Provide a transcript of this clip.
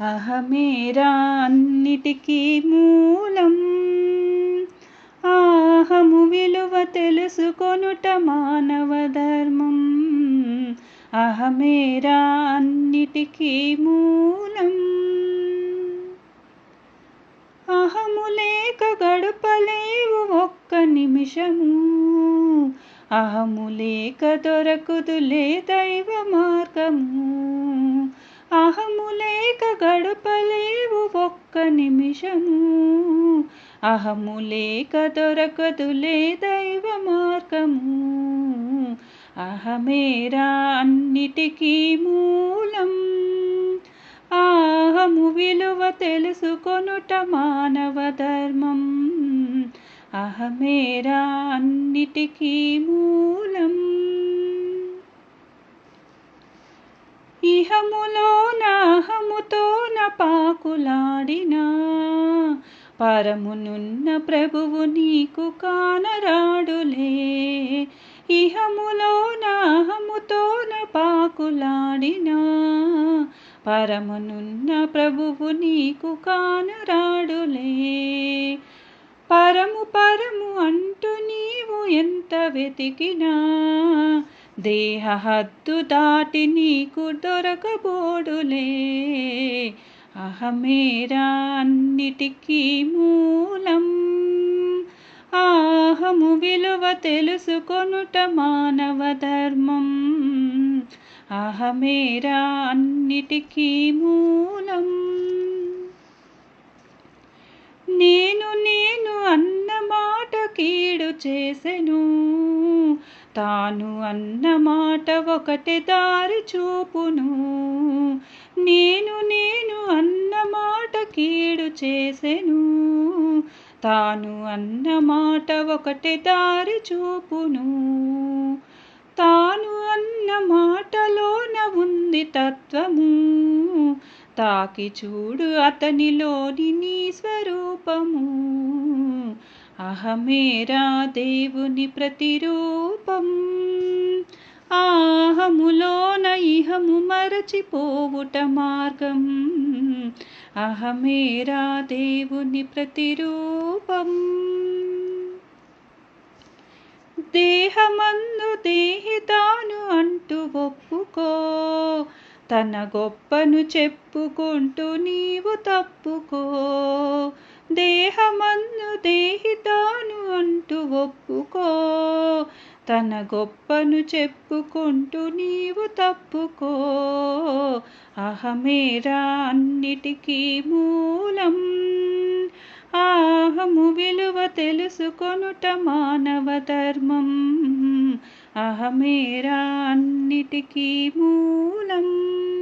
అహమేరా అన్నిటికీ మూలం. ఆహము విలువ తెలుసుకొనుట మానవ ధర్మం. అహమేరా అన్నిటికీ మూలం. అహము లేక గడపలేవు ఒక్క నిమిషము. అహము లేక దొరకుదులే దైవ మార్గము. అహము లేక గడపలేవు ఒక్క నిమిషము. అహము లేక దొరకదులే దైవ మార్గము. అహమేరా అన్నిటికీ మూలం. అహము విలువ తెలుసుకొనుట మానవ ధర్మం. అహమేరా అన్నిటికీ మూలం. ఇహములోన అహముతోన పాకులాడినా పరమునున్న ప్రభువు నీకు కానరాడులే. ఇహములోన అహముతోన పాకులాడినా పరమునున్న ప్రభువు నీకు కానరాడులే. పరము పరము అంటూ నీవు ఎంత వెతికినా. దేహ దాటి నీకు దొరకబోడులే. అహమేరా అన్నిటికీ మూలం. ఆహము విలువ తెలుసుకొనుట మానవ ధర్మం. అహమేరా అన్నిటికీ మూలం. నేను నేను అన్న మాట కీడు చేసెను. తాను అన్న మాట ఒకటి దారి చూపును. నేను నేను అన్న మాట కీడు చేసెను. తాను అన్న మాట ఒకటి దారి చూపును. తాను అన్న మాటలోన ఉంది తత్వము. తాకి చూడు అతనిలోని నీ స్వరూపము. అహమేరా దేవుని ప్రతిరూపం. ఆహములోన ఇహము మరచిపోవుట మార్గం. అహమేరా దేవుని ప్రతిరూపం. దేహమందు దేహితాను అంటూ ఒప్పుకో. తన గొప్పను చెప్పుకుంటూ నీవు తప్పుకో. దేహమందు దేహితాను అంటూ ఒప్పుకో. తన గొప్పను చెప్పుకుంటూ నీవు తప్పుకో. అహమేరా అన్నిటికీ మూలం. ఆహము విలువ తెలుసుకొనుట మానవ ధర్మం. అహమేరా అన్నిటికీ మూలం.